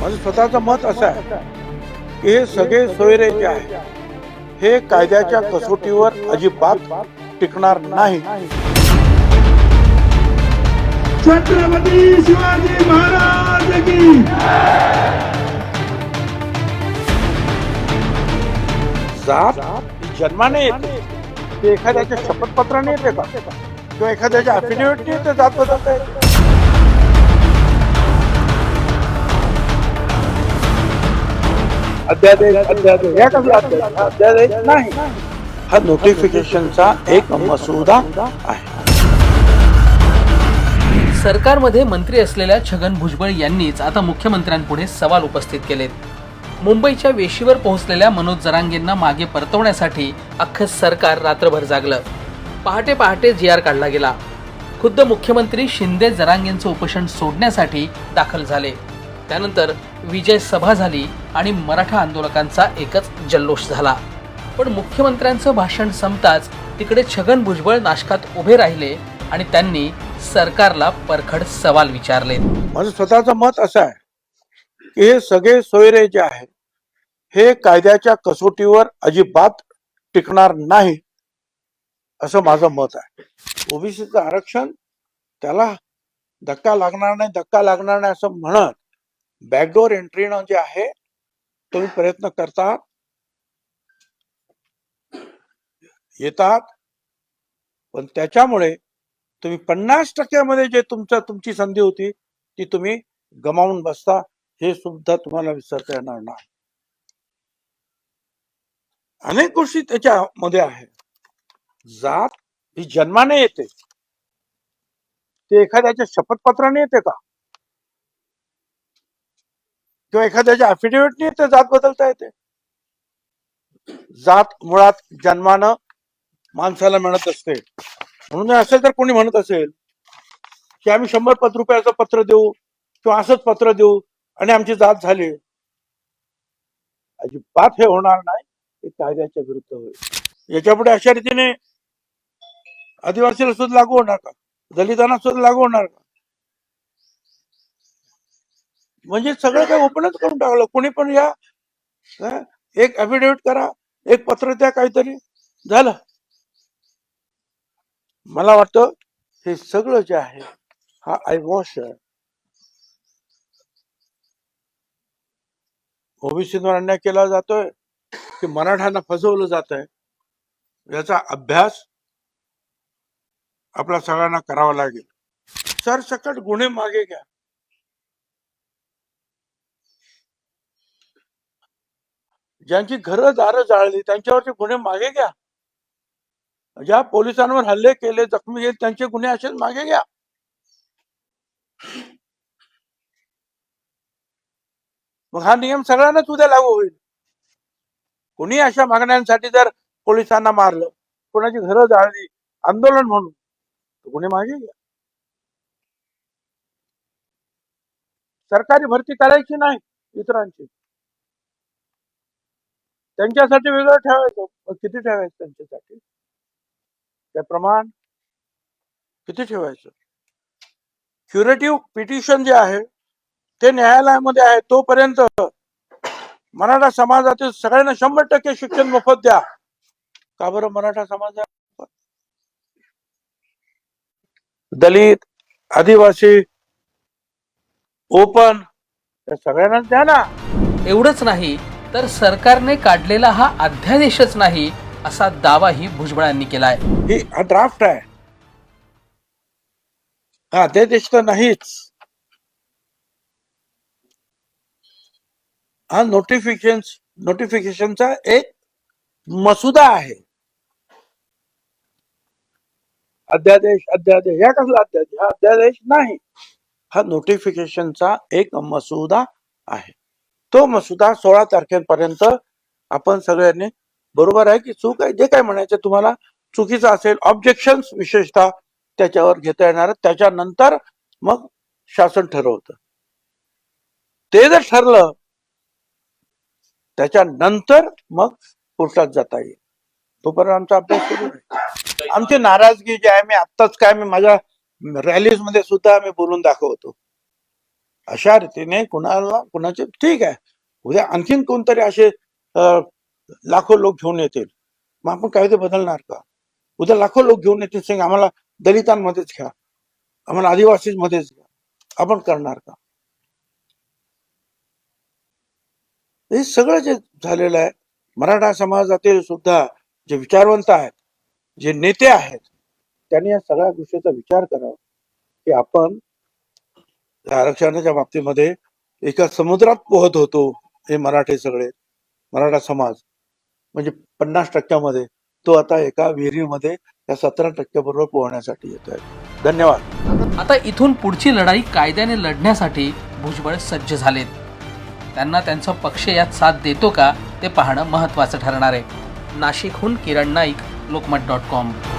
माझं स्वतःचं मत असं आहे की हे सगळे सोयरे जे आहे. हे कायद्याच्या कसोटीवर अजिबात टिकणार नाही. छत्रपती शिवाजी महाराज की जात जन्माने येते. ते एखाद्याच्या शपथपत्राने येते का? किंवा एखाद्याच्या अफिडेव्हिटने येते जात बदलता येते. अध्यादेश अध्यादेश. या कसला अध्यादेश? हा अध्यादेश नाही. हा नोटिफिकेशनचा एक मसुदा आहे. सरकारमध्ये मंत्री असलेल्या छगन भुजबळ यांनीच आता मुख्यमंत्र्यांपुढे सवाल उपस्थित केलेत. मुंबईच्या वेशीवर पोहोचलेल्या मनोज जरांगेंना मागे परतवण्यासाठी अख्खं सरकार रात्रभर जागलं. पहाटे पहाटे जी आर काढला गेला. खुद्द मुख्यमंत्री शिंदे जरांगेंचं उपोषण सोडण्यासाठी दाखल झाले. त्यानंतर विजय सभा झाली आणि मराठा आंदोलकांचा एकच जल्लोष झाला. पण मुख्यमंत्र्यांचं भाषण संपताच तिकडे छगन भुजबळ नाशकात उभे राहिले आणि त्यांनी सरकारला परखड सवाल विचारले. माझं स्वतःचं मत असं आहे की हे सगळे सोयरे जे आहे हे कायद्याच्या कसोटीवर अजिबात टिकणार नाही. असं माझं मत आहे. ओबीसीचं आरक्षण त्याला धक्का लागणार नाही धक्का लागणार नाही असं म्हणत बॅकडोर एंट्रीनं जे आहे तुम्ही प्रयत्न करतात येतात पण त्याच्यामुळे तुम्ही पन्नास टक्क्यामध्ये जे तुमचं तुमची संधी होती ती तुम्ही गमावून बसता हे सुद्धा तुम्हाला विसरता येणार नाही. अनेक गोष्टी त्याच्यामध्ये आहेत. जात ही जन्माने येते. ते एखाद्याच्या शपथपत्राने येते का? किंवा एखाद्याच्या अफिडेव्हिटने येते जात बदलता येते. जात मुळात जन्मानं माणसाला मिळत असते. म्हणून जर असेल तर कोणी म्हणत असेल की आम्ही शंभर पत रुपयाचं पत्र देऊ किंवा असंच पत्र देऊ आणि आमची जात झाली. अजिबात हे होणार नाही. हे कायद्याच्या विरुद्ध होईल. याच्यापुढे अशा रीतीने आदिवासीला सुद्धा लागू होणार का? दलितांना सुद्धा लागू होणार का? म्हणजे सगळं काही ओपनच करून टाकलं. कोणी पण या एक अफिडेव्हिट करा एक पत्र द्या काहीतरी. झालं. मला वाटतं हे सगळं जे आहे हा आयवॉश आहे ओबीसीवर अन्याय केला जातोय की मराठ्यांना फसवलं जात आहे याचा अभ्यास आपल्या सगळ्यांना करावा लागेल. सरसकट गुन्हे मागे घ्या. ज्यांची घरं दारं जाळली त्यांच्यावरचे गुन्हे मागे घ्या. ज्या पोलिसांवर हल्ले केले जखमी केले त्यांचे गुन्हे असेच मागे घ्या. मग हा नियम सगळ्यांनाच उद्या लागू होईल. कोणी अशा मागण्यांसाठी जर पोलिसांना मारलं कोणाची घरं जाळली आंदोलन म्हणून गुन्हे मागे? घ्या सरकारी भरती करायची नाही इतरांची. त्यांच्यासाठी वेगळं ठेवायचं. किती ठेवायचं त्यांच्यासाठी? ते प्रमाण किती ठेवायचं? क्युरेटिव्ह पिटिशन जे आहे ते न्यायालयामध्ये आहे तोपर्यंत मराठा समाजातील सगळ्यांना शंभर टक्के शिक्षण मोफत द्या. का बरं मराठा समाजा दलित आदिवासी ओपन या सगळ्यांनाच द्या ना. एवढंच नाही तर सरकारने काढलेला हा अध्यादेशच नाही असा दावाही भुजबळांनी केलाय. ही हा ड्राफ्ट आहे. हा ते देश तर नाहीच. हा नोटिफिकेशन नोटिफिकेशनचा एक मसुदा आहे. अध्यादेश अध्यादेश. या कसला अध्यादेश? हा अध्यादेश नाही. हा नोटिफिकेशनचा एक मसुदा आहे. तो मसुदा सोळा तारखेपर्यंत आपण सगळ्यांनी बरोबर आहे की चूक आहे? जे काय म्हणायचं तुम्हाला चुकीचं असेल ऑब्जेक्शन विशेषतः त्याच्यावर घेता येणार त्याच्यानंतर मग शासन ठरवतं. ते जर ठरलं त्याच्यानंतर मग कोर्टात जाता येईल. तोपर्यंत आमचा अभ्यास सुरू आहे. आमची नाराजगी जी आहे मी आत्ताच काय मी माझ्या रॅलीजमध्ये सुद्धा आम्ही बोलून दाखवतो. अशा रीतीने कुणाला कुणाचे ठीक आहे. उद्या आणखीन कोणतरी असे लाखो लोक घेऊन येतील. मग आपण कायदे बदलणार का? उद्या लाखो लोक घेऊन येतील सांग आम्हाला दलितांमध्येच घ्या. आम्हाला आदिवासी मध्येच घ्या. आपण करणार का? हे सगळं जे झालेलं आहे मराठा समाजातील सुद्धा जे विचारवंत आहेत जे नेते आहेत त्यांनी या सगळ्या गोष्टीचा विचार करावा की आपण आरक्षणाच्या बाबतीमध्ये एका समुद्रात पोहत होतो हे मराठे सगळे मराठा समाज. म्हणजे पन्नास टक्क्यामध्ये तो आता एका विहिरीमध्ये या सतरा टक्क्याबरोबर पोहण्यासाठी येतोय धन्यवाद. आता इथून पुढची लढाई कायद्याने लढण्यासाठी भुजबळ सज्ज झालेत. त्यांना त्यांचा पक्ष यात साथ देतो का ते पाहणं महत्त्वाचं ठरणार आहे. नाशिकहून किरण नाईक lookmat.com.